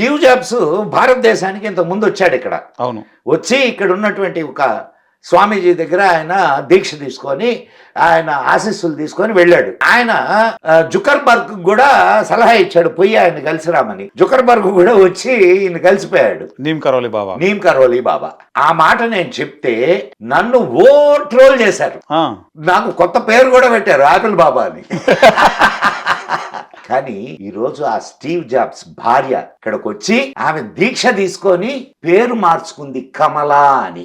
Steve jobs భారతదేశానికి ఇంతకు ముందు వచ్చాడు ఇక్కడ. అవును. వచ్చి ఇక్కడ ఉన్నటువంటి ఒక స్వామీజీ దగ్గర ఆయన దీక్ష తీసుకొని ఆయన ఆశీస్సులు తీసుకొని వెళ్ళాడు. ఆయన జుకర్బర్గ్ కూడా సలహా ఇచ్చాడు పోయి ఆయన కలిసి రామని జుకర్బర్గ్ కూడా వచ్చి ఈయన కలిసిపోయాడు. నీమ్ కరోలి బాబా. నీమ్ కరోలి బాబా. ఆ మాట నేను చెప్తే నన్ను ఓ ట్రోల్ చేశారు. నాకు కొత్త పేరు కూడా పెట్టారు ఆపిల్ బాబా అని. కానీ ఈరోజు ఆ స్టీవ్ జాబ్స్ భార్య ఇక్కడికి వచ్చి ఆమె దీక్ష తీసుకొని పేరు మార్చుకుంది కమలా అని.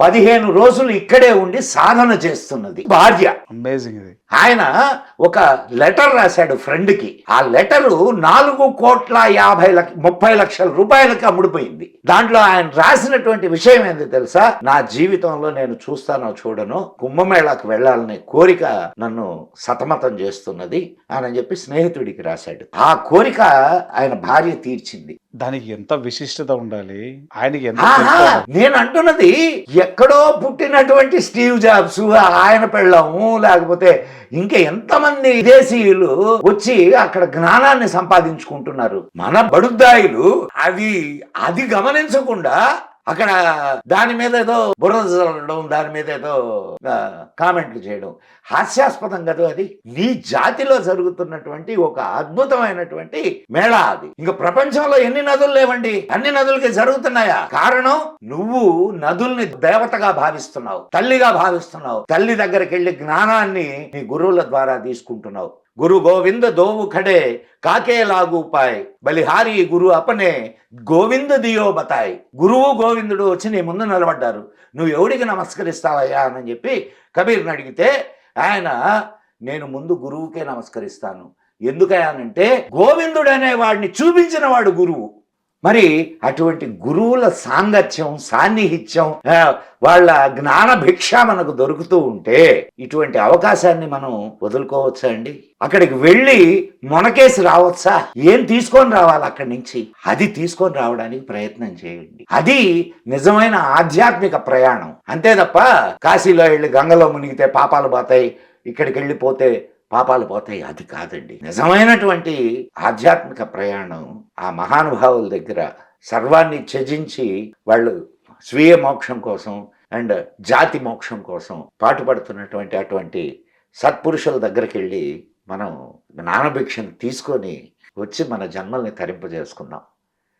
పదిహేను రోజులు ఇక్కడే ఉండి సాధన చేస్తున్నది భార్య. అమేజింగ్ ఇది. ఆయన ఒక లెటర్ రాశాడు ఫ్రెండ్కి ఆ లెటరు నాలుగు కోట్ల యాభై లక్ష ముప్పై లక్షల రూపాయలకి అమ్ముడుపోయింది. దాంట్లో ఆయన రాసినటువంటి విషయం ఏంది తెలుసా? నా జీవితంలో నేను చూస్తానో చూడను కుంభమేళాకు వెళ్ళాలనే కోరిక నన్ను సతమతం చేస్తున్నది అని చెప్పి స్నేహితుడికి రాశాడు. ఆ కోరిక ఆయన భార్య తీర్చింది. దానికి ఎంత విశిష్టత ఉండాలి? ఆయనకి ఎంత. నేను అంటున్నది ఎక్కడో పుట్టినటువంటి స్టీవ్ జాబ్స్ ఆయన పెళ్ళాము లేకపోతే ఇంకా ఎంతమంది విదేశీయులు వచ్చి అక్కడ జ్ఞానాన్ని సంపాదించుకుంటున్నారు. మన బడుద్దాయిలు అది అది గమనించకుండా అక్కడ దాని మీద ఏదో బుర్ర దాని మీద ఏదో కామెంట్లు చేయడం. హాస్యాస్పదం కదా అది. నీ జాతిలో జరుగుతున్నటువంటి ఒక అద్భుతమైనటువంటి మేళా అది. ఇంకా ప్రపంచంలో ఎన్ని నదులు లేవండి? అన్ని నదులకి జరుగుతున్నాయా? కారణం నువ్వు నదుల్ని దేవతగా భావిస్తున్నావు తల్లిగా భావిస్తున్నావు. తల్లి దగ్గరికి వెళ్ళి జ్ఞానాన్ని నీ గురువుల ద్వారా తీసుకుంటున్నావు. గురు గోవింద దోవు ఖడే కాకే లాగు పాయ్. బలిహారి గురు అపనే గోవింద దియో బతాయ్. గురువు గోవిందుడు వచ్చి నీ ముందు నిలబడ్డారు. నువ్వు ఎవడికి నమస్కరిస్తావయ్యా అని చెప్పి కబీర్ని అడిగితే ఆయన నేను ముందు గురువుకే నమస్కరిస్తాను. ఎందుకయ్యానంటే గోవిందుడు అనే వాడిని చూపించిన వాడు గురువు. మరి అటువంటి గురువుల సాంగత్యం సాన్నిహిత్యం వాళ్ళ జ్ఞాన భిక్ష మనకు దొరుకుతూ ఉంటే ఇటువంటి అవకాశాన్ని మనం వదులుకోవచ్చా అండి? అక్కడికి వెళ్ళి మొనకేసి రావచ్చా? ఏం తీసుకొని రావాలి అక్కడి నుంచి? అది తీసుకొని రావడానికి ప్రయత్నం చేయండి. అది నిజమైన ఆధ్యాత్మిక ప్రయాణం. అంతే తప్ప కాశీలో వెళ్ళి గంగలో మునిగితే పాపాలు పోతాయి ఇక్కడికి వెళ్ళిపోతే పాపాలు పోతాయి అది కాదండి. నిజమైనటువంటి ఆధ్యాత్మిక ప్రయాణం ఆ మహానుభావుల దగ్గర సర్వాన్ని త్యజించి వాళ్ళు స్వీయ మోక్షం కోసం అండ్ జాతి మోక్షం కోసం పాటుపడుతున్నటువంటి అటువంటి సత్పురుషుల దగ్గరికి వెళ్ళి మనం జ్ఞానభిక్షను తీసుకొని వచ్చి మన జన్మల్ని తరింపజేసుకుందాం.